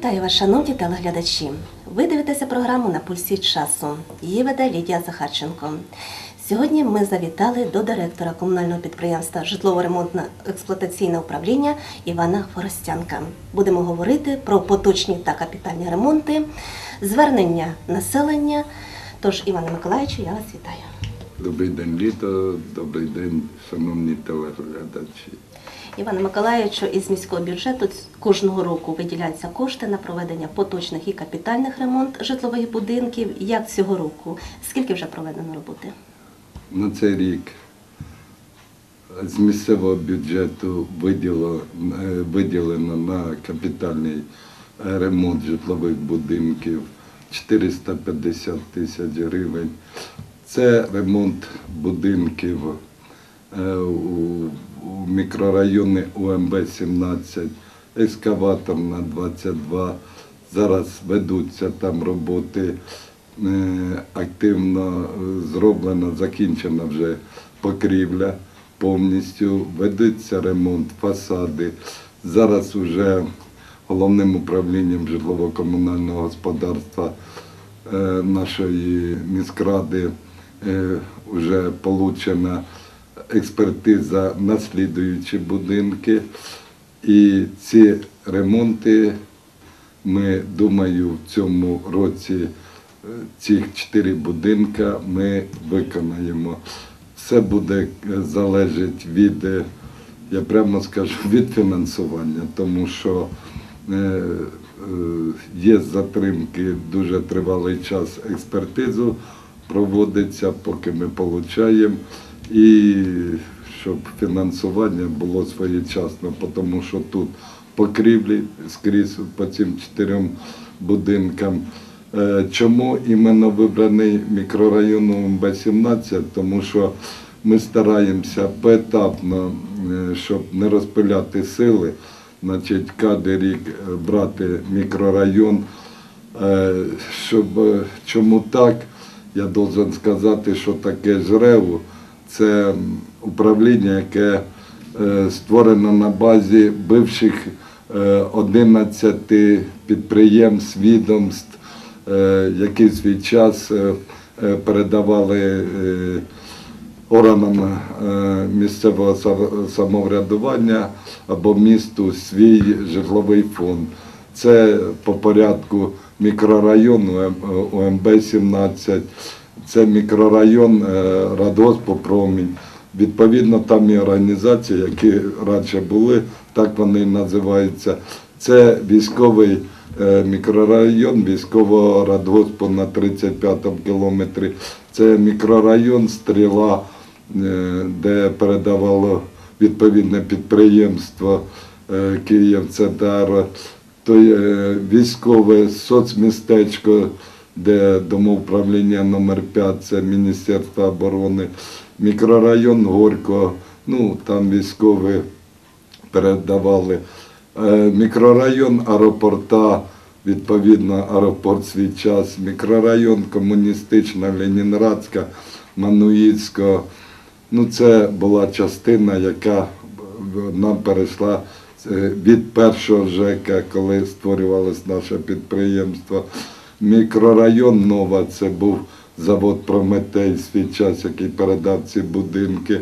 Вітаю вас, шановні телеглядачі. Ви дивитеся програму на пульсі часу. Її веде Лідія Захарченко. Сьогодні ми завітали до директора комунального підприємства Житлово-ремонтне експлуатаційне управління Івана Форостянка. Будемо говорити про поточні та капітальні ремонти, звернення населення. Тож, Іване Миколаївичу, я вас вітаю. Добрий день, літо, добрий день, шановні телеглядачі. Іване Миколаївичу, із міського бюджету кожного року виділяються кошти на проведення поточних і капітальних ремонт житлових будинків. Як цього року? Скільки вже проведено роботи? На цей рік з місцевого бюджету виділено, е, виділено на капітальний е, ремонт житлових будинків 450 тисяч гривень. Це ремонт будинків е, у, у мікрорайоні УМБ-17, екскаватор на 22. Зараз ведуться там роботи е, активно е, зроблена, закінчена вже покрівля повністю, ведеться ремонт, фасади. Зараз вже головним управлінням житлово-комунального господарства е, нашої міськради вже получена експертиза на слідуючі будинки. І ці ремонти ми думаю, в цьому році е, цих чотири будинка ми виконаємо. Все буде е, залежить від, е, я прямо скажу, від фінансування, тому що є затримки дуже тривалий час експертизу проводиться, поки ми отримуємо. І щоб фінансування було своєчасно, тому що тут покрівлі скрізь по цим чотирьом будинкам. Е, Чому іменно вибраний мікрорайон УМБ-17? Тому що ми стараємося поетапно, е, щоб не розпиляти сили, значить, кожен рік е, брати мікрорайон. Щоб чому так, я должен сказати, що таке жреву. Це управління, яке е, створено на базі бивших е, 11 підприємств, відомств, е, які в свій час е, е, передавали е, органам е, місцевого самоврядування або місту свій житловий фонд. Це по порядку мікрорайону УМБ-17, це мікрорайон е, Радгоспу Промінь. Відповідно, там і організації, які раніше були, так вони називаються. Це військовий е, мікрорайон військового радгоспу на 35-му кілометрі. Це мікрорайон Стріла, е, де передавало відповідне підприємство є е, військове соцмістечко, де домоуправління номер 5 це Міністерство оборони, мікрорайон Горького, ну там військові передавали. Е, Мікрорайон аеропорта, відповідно, аеропорт свій час, мікрорайон комуністична, Ленінградська, Мануїцька. Ну, це була частина, яка нам перейшла е, від першого ЖЕКа, коли створювалось наше підприємство. Мікрорайон Нова, це був завод Прометей свій час, який передав ці будинки. Е,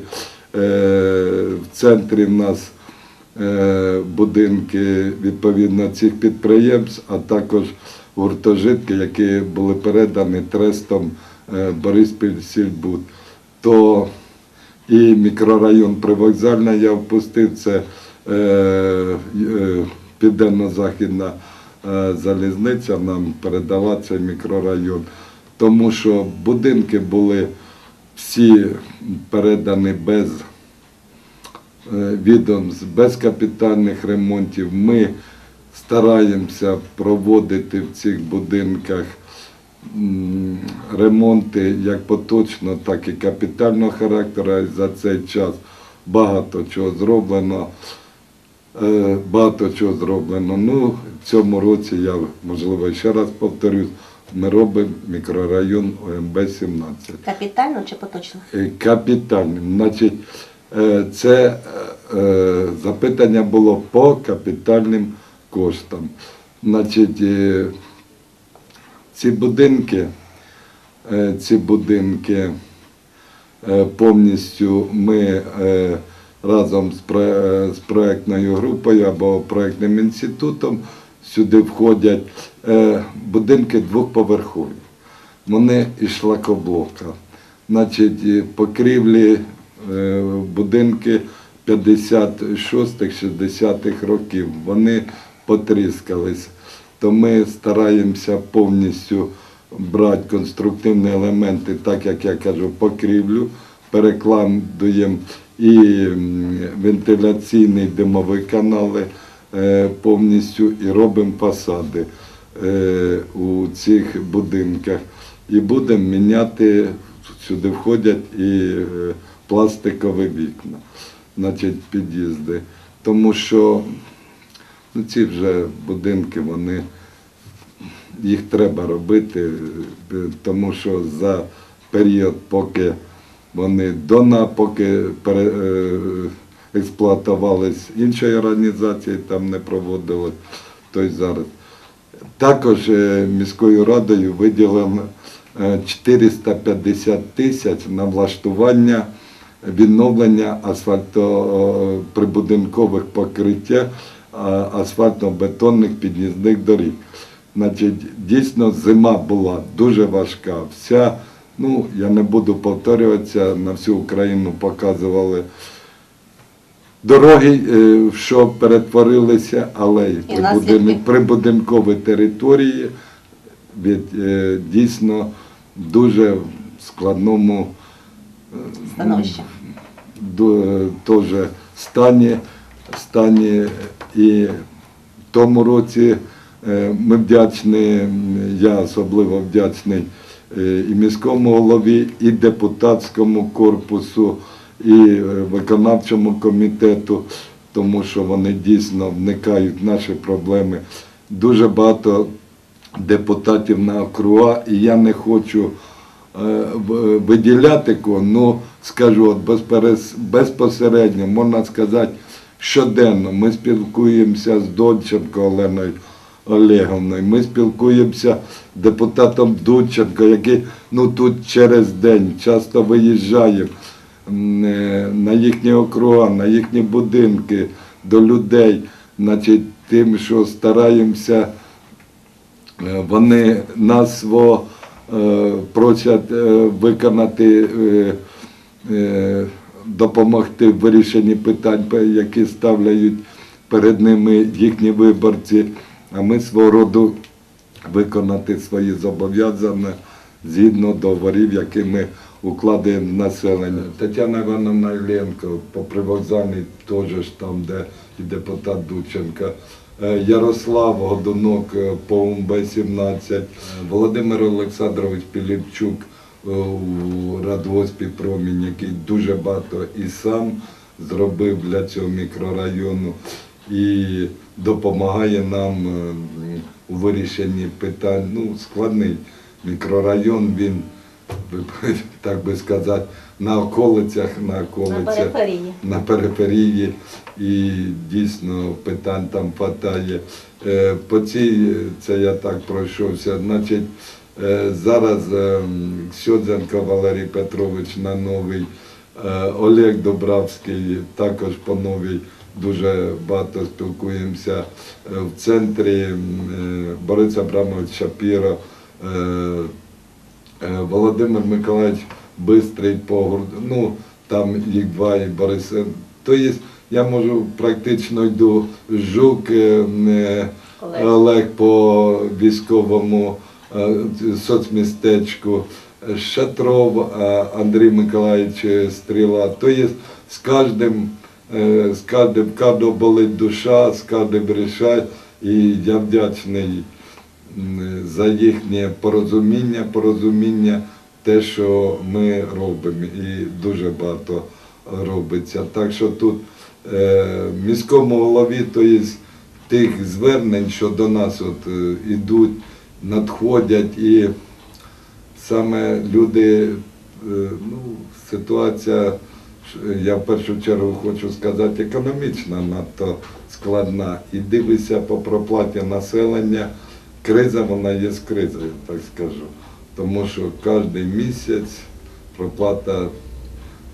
В центрі в нас е, будинки відповідно цих підприємств, а також гуртожитки, які були передані трестом е, Бориспіль-Сільбуд. То і мікрорайон Привокзальний я впустив, це е, е, південно-західна залізниця нам передала цей мікрорайон, тому що будинки були всі передані без е, відомств, без капітальних ремонтів. Ми стараємося проводити в цих будинках ремонти як поточно, так і капітального характеру. За цей час багато чого зроблено. Е, Багато чого зроблено. Ну, в цьому році я, можливо, ще раз повторюсь, ми робимо мікрорайон ОМБ-17. Капітально чи поточно? Е, Капітальним. Значить, е, це запитання було по капітальним коштам. Значить, ці будинки, ці будинки повністю ми разом з, проектною групою або проектним інститутом сюди входять е, будинки двохповерхові. Вони із шлакоблока. Значить, покрівлі е, будинки 56-60-х років. Вони потріскались. То ми стараємося повністю брати конструктивні елементи, так як я кажу, покрівлю, перекладуємо і м, вентиляційні димові канали е, повністю і робимо фасади е, у цих будинках. І будемо міняти, сюди входять і е, пластикові вікна, значить під'їзди. Тому що ну, ці вже будинки, вони, їх треба робити, тому що за період, поки вони до на, поки е, експлуатувались іншої організації, там не проводили, то й зараз. Також е, міською радою виділено е, 450 тисяч на влаштування відновлення асфальтоприбудинкових покриття асфальтно-бетонних під'їзних доріг. Значить, дійсно зима була дуже важка. Вся, ну я не буду повторюватися, на всю Україну показували дороги, е, що перетворилися алеї І наслідки. прибудин- прибудинкові території від е, дійсно дуже складному е, теж стані, стані і в тому році ми вдячні, я особливо вдячний і міському голові, і депутатському корпусу, і е, виконавчому комітету, тому що вони дійсно вникають в наші проблеми. Дуже багато депутатів на округа, і я не хочу е, виділяти кого, ну скажу, от безпосередньо можна сказати, щоденно ми спілкуємося з Донченко Оленою Олеговною, ми спілкуємося з депутатом Дудченко, який ну, тут через день часто виїжджає е, на їхні округа, на їхні будинки, до людей, значить, тим, що стараємося Е, Вони нас во, е, просять виконати, допомогти в вирішенні питань, які ставляють перед ними їхні виборці, а ми свого роду виконати свої зобов'язання згідно договорів, які ми укладаємо з населення. Тетяна Івановна Ілленко по привокзальній теж там, де і депутат Дученко. Е, Ярослав Годунок е, по УМБ-17, Е, Володимир Олександрович Піліпчук е, у Радгоспі Промінь, який дуже багато і сам зробив для цього мікрорайону і допомагає нам е, у вирішенні питань. Ну, складний мікрорайон, він, так би сказати, на околицях, на На околицях периферії. на периферії і дійсно питань там хватає. Е, По цій, це я так пройшовся, значить, е, зараз Сьодзенко Валерій Петрович на новий, Олег Добравський також по новій. Дуже багато спілкуємося Е, в центрі е, Борис Абрамович Шапіро, е, Володимир Миколаївич Бистрий по ну там їх два і Борис. Тобто я можу практично йду Жук Олег. По військовому соцмістечку, Шатров Андрій Миколаївич Стріла. Тобто з кожним, з кожним, кожного болить душа, з кожним рішає. І я вдячний за їхнє порозуміння, порозуміння, те, що ми робимо, і дуже багато робиться. Так що тут е, міському голові, то є тих звернень, що до нас от е, ідуть, надходять, і саме люди, е, ну, ситуація, я в першу чергу хочу сказати, економічна надто складна. І дивися по проплаті населення, криза вона є з кризою, так скажу. Тому що кожен місяць проплата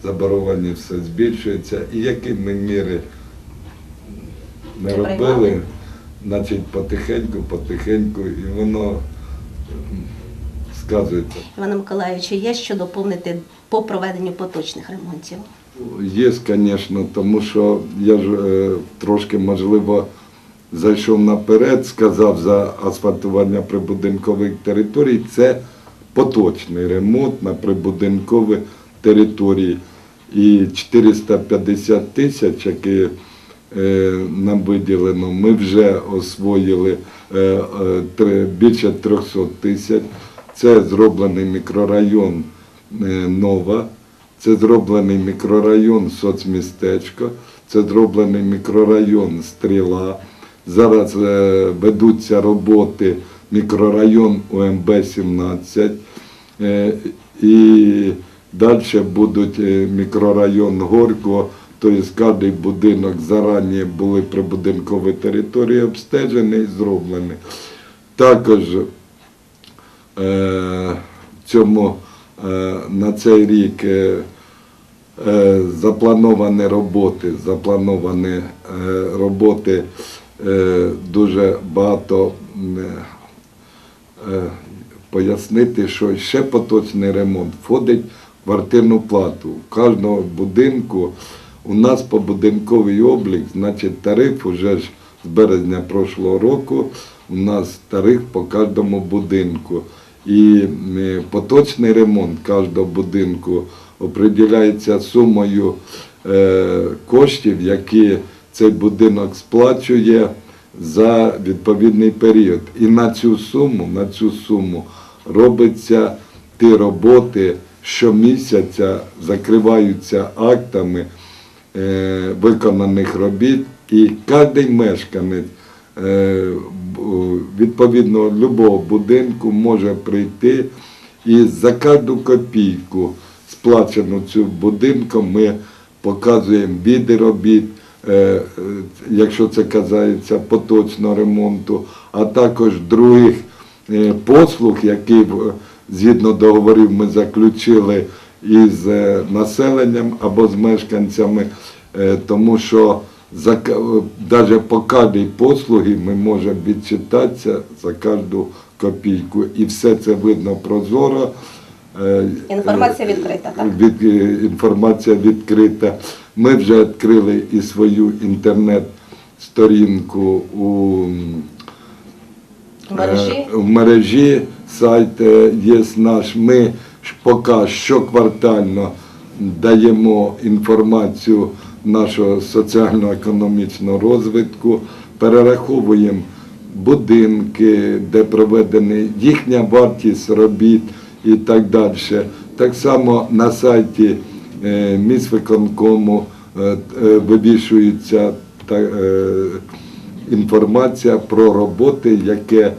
заборгованість все збільшується. І які ми міри не робили, значить потихеньку, потихеньку, і воно сказується. Іване Миколаївичу, є що доповнити по проведенню поточних ремонтів? Є, звісно, тому що я ж е, трошки, можливо, зайшов наперед, сказав за асфальтування прибудинкових територій. Це поточний ремонт на прибудинкові території. І 450 тисяч, які е, нам виділено, ми вже освоїли е, більше 300 тисяч. Це зроблений мікрорайон Нова. Це зроблений мікрорайон соцмістечко, це зроблений мікрорайон Стріла. Зараз е, ведуться роботи мікрорайон УМБ-17. Е, і далі будуть е, мікрорайон Горького, тобто кожен будинок зарані були прибудинкові території обстежені і зроблені. Також е, цьому на цей рік е, е, заплановані роботи, заплановані е, роботи е, дуже багато е, пояснити, що ще поточний ремонт входить в квартирну плату. У кожного будинку у нас по будинковий облік, значить тариф уже ж з березня прошлого року у нас тариф по кожному будинку. І поточний ремонт кожного будинку определяється сумою е, коштів, які цей будинок сплачує за відповідний період. І на цю суму, на цю суму робиться ті роботи, щомісяця закриваються актами е, виконаних робіт, і кожен мешканець е, відповідно любого будинку може прийти і за кожну копійку, сплачену цим будинком, ми показуємо віди робіт, е, е, якщо це казається поточного ремонту, а також других е, послуг, які згідно договорів ми заключили із е, населенням або з мешканцями, е, тому що за навіть по кожній послуги ми можемо відчитатися за кожну копійку. І все це видно прозоро. Е, Інформація відкрита, так? від, е, інформація відкрита. Ми вже відкрили і свою інтернет-сторінку у мережі? Е, В мережі сайт е, є наш. Ми поки щоквартально даємо інформацію нашого соціально-економічного розвитку, перераховуємо будинки, де проведені їхня вартість робіт і так далі. Так само на сайті е, міськвиконкому е, е, вивішується інформація про роботи, яке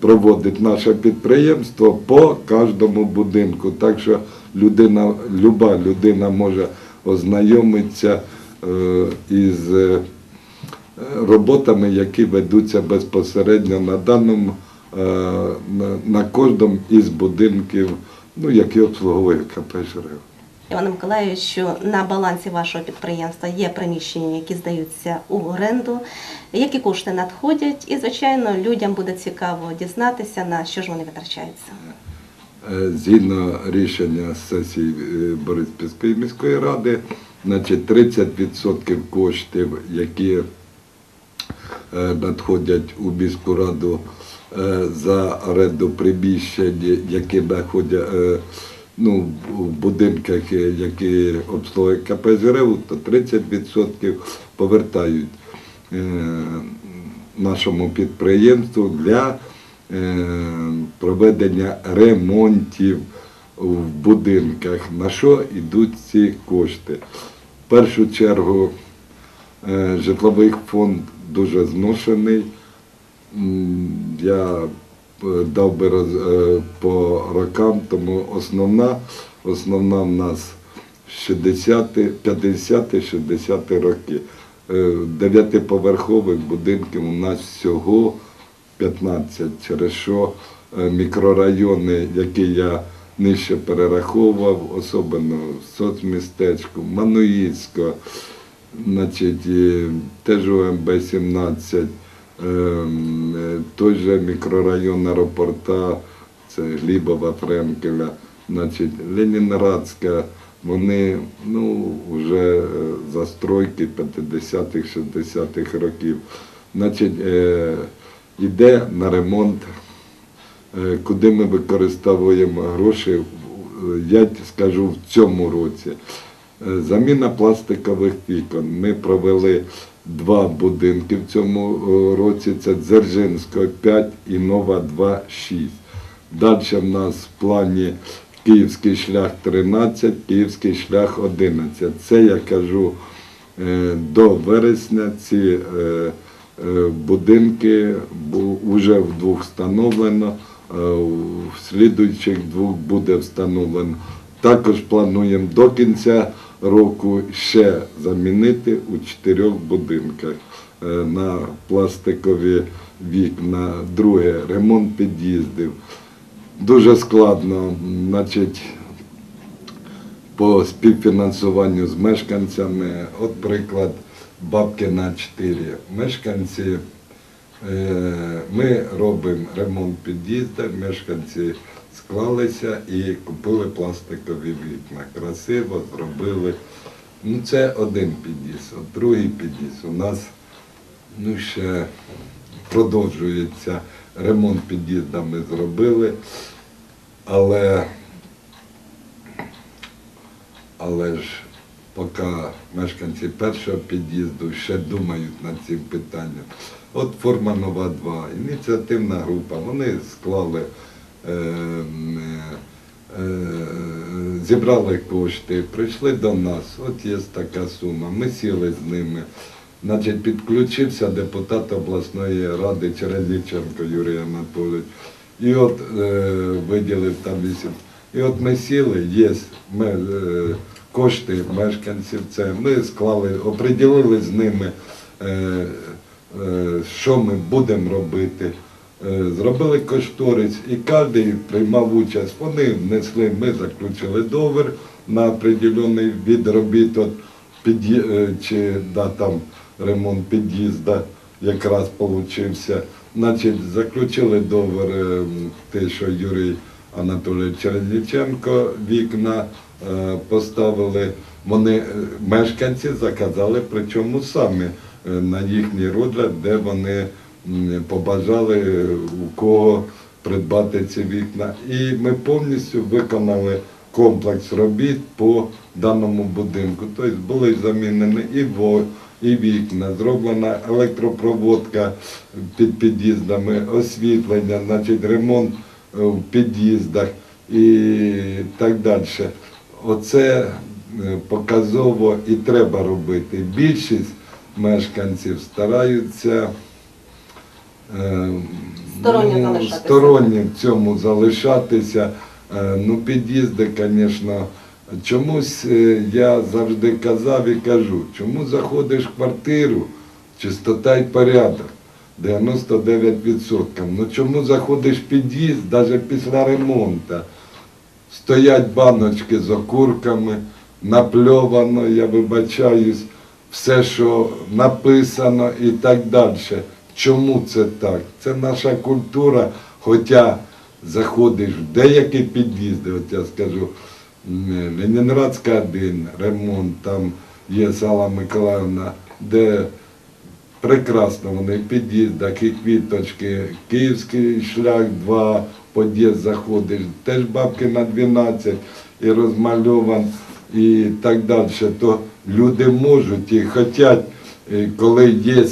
проводить наше підприємство по кожному будинку. Так що людина, люба людина може ознайомитися із е, роботами, які ведуться безпосередньо на даному, е, на, кожному із будинків, ну, які обслуговує КП «Жрев». Іване Миколаївичу, на балансі вашого підприємства є приміщення, які здаються у оренду, які кошти надходять, і, звичайно, людям буде цікаво дізнатися, на що ж вони витрачаються. Е, Згідно рішення сесії е, Бориспільської міської ради, значить 30% коштів, які е, надходять у міську раду е, за оренду приміщень, які знаходять е, ну, в будинках, які обслуговує КП то 30% повертають нашому підприємству для проведення ремонтів в будинках. На що йдуть ці кошти? Першу чергу е, житловий фонд дуже зношений. Я е, дав би роз- е, по рокам, тому основна, основна в нас 60 50-60 роки. Дев'ятиповерхових будинків у нас всього 15, через що мікрорайони, які я нижче перераховував, особливо в соцмістечку, Мануїцько, значить, теж ОМБ 17, ем, е, той же мікрорайон аеропорта, це Глібова, Френкеля, значить, Ленінградська, вони ну, вже е, застройки 50-х, 60-х років. Значить, е, йде на ремонт, е, куди ми використовуємо гроші, е, я скажу в цьому році. Е, Заміна пластикових вікон. Ми провели два будинки в цьому е, році. Це Дзержинського 5 і Нова 2, 6. Далі в нас в плані Київський шлях 13, Київський шлях 11. Це я кажу е, до вересня ці е, е, будинки вже в двох встановлено, е, в слідуючих двох буде встановлено. Також плануємо до кінця року ще замінити у чотирьох будинках е, на пластикові вікна. Друге, ремонт під'їздів. Дуже складно, значить, по співфінансуванню з мешканцями. От приклад Бабкіна 4. Мешканці, е, ми робимо ремонт під'їзду, мешканці склалися і купили пластикові вікна. Красиво зробили. Ну, це один під'їзд, другий під'їзд. У нас ну, ще продовжується ремонт під'їзду ми зробили, але, але ж поки мешканці першого під'їзду ще думають над цим питанням. От форма нова 2, ініціативна група, вони склали, е, е, е, зібрали кошти, прийшли до нас, от є така сума, ми сіли з ними. Значить, підключився депутат обласної ради Чередніченко Юрій Анатолійович. І от е, виділив там вісім. І от ми сіли, є ми, е, кошти мешканців. Це ми склали, оприділили з ними, е, е, що ми будемо робити. Е, Зробили кошторис і кожен приймав участь. Вони внесли, ми заключили договір на определений від робіт. От, під'ї- е, чи да, там ремонт під'їзда якраз получився. Значить, заключили договір, те, що Юрій Анатолійович Чередніченко вікна поставили. Вони е, мешканці заказали, причому самі е, на їхній розгляд, де вони побажали е, у кого придбати ці вікна. І ми повністю виконали комплекс робіт по даному будинку. Тобто були замінені і во, і вікна, зроблена електропроводка під під'їздами, освітлення, значить ремонт е, в під'їздах і так далі. Оце е, показово і треба робити. Більшість мешканців стараються е, Сторонні ну, сторонні в цьому залишатися. Е, Ну, під'їзди, звісно, чомусь я завжди казав і кажу, чому заходиш в квартиру, чистота і порядок. 99%. Ну чому заходиш в під'їзд, навіть після ремонту? Стоять баночки з окурками, напльовано, я вибачаюсь, все, що написано і так далі. Чому це так? Це наша культура, хоча заходиш в деякі під'їзди, от я скажу, Ленінградська 1, ремонт, там є Сала Миколаївна, де прекрасно вони в під'їздах і квіточки, Київський шлях 2, під'їзд заходиш, теж бабки на 12 і розмальован і так далі. То люди можуть і хочуть, коли є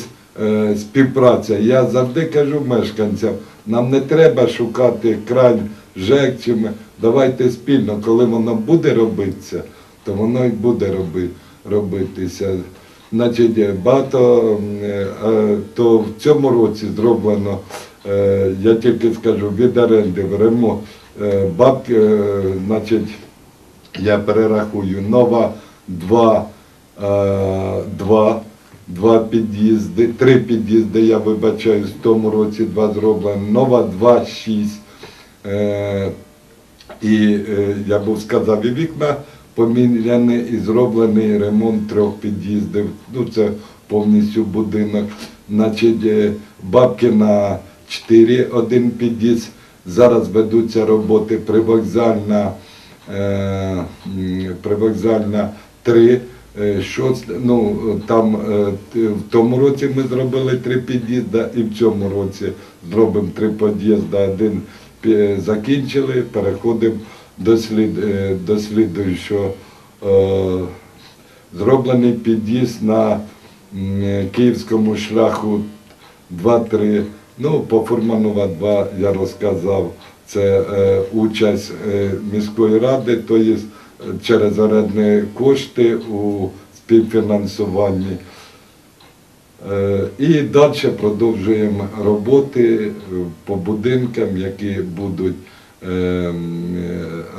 е, співпраця. Я завжди кажу мешканцям, нам не треба шукати край ЖЕК. Давайте спільно, коли воно буде робитися, то воно і буде роби, робитися. Значить, е, багато е, е, то в цьому році зроблено, я тільки скажу, від оренди в ремонт, е, бабки, е, значить, я перерахую, нова два, е, два, два під'їзди, три під'їзди, я вибачаюсь, в тому році два зроблені, нова два, шість. Е, і е, я був сказав, і вікна поміняні, і зроблений ремонт трьох під'їздів. Ну, це повністю будинок. Значить, е, бабки на 4, один під'їзд. Зараз ведуться роботи привокзальна, е, привокзальна 3. е, ну, там е, в тому році ми зробили три під'їзди і в цьому році зробимо три під'їзди. Один закінчили, переходимо до, слід, е, до слідуючого. Зроблений під'їзд на київському шляху 2-3. Ну, по Фурманова 2 я розказав. Це е, участь е, міської ради, тобто через орендні кошти у співфінансуванні. Е, І далі продовжуємо роботи е, по будинкам, які будуть е, е,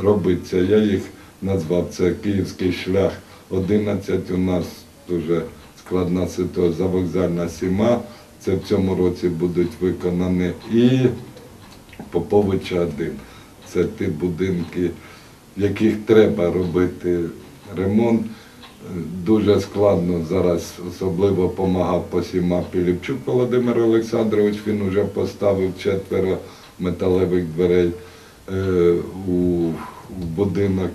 робитися. Я їх назвав це Київський шлях 11. У нас дуже складна ситуація, завокзальна сіма. Це в цьому році будуть виконані. І Поповича 1. Це ті будинки, в яких треба робити ремонт. Дуже складно зараз, особливо допомагав посіма Піліпчук Володимир Олександрович. Він вже поставив четверо металевих дверей е, у, будинок.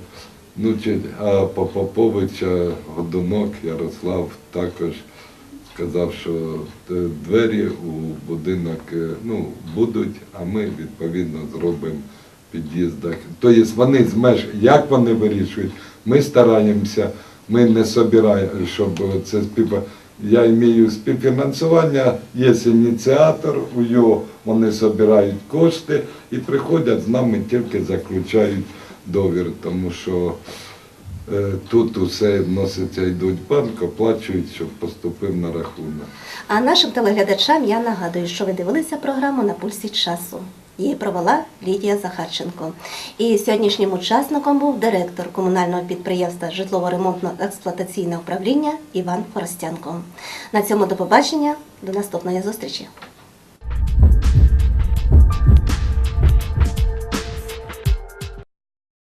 Ну, а по Поповича Годунок Ярослав також сказав, що е, двері у будинок е, ну, будуть, а ми відповідно зробимо під'їздах. Тобто вони з меж, як вони вирішують, ми стараємося, ми не собираємо, щоб це спів. Я маю співфінансування, є ініціатор, у його вони збирають кошти і приходять з нами тільки заключають довір, тому що тут усе вноситься, йдуть банк, оплачують, щоб поступив на рахунок. А нашим телеглядачам я нагадую, що ви дивилися програму на пульсі часу. Її провела Лідія Захарченко. І сьогоднішнім учасником був директор комунального підприємства житлово-ремонтно-експлуатаційне управління Іван Форостянко. На цьому до побачення, до наступної зустрічі.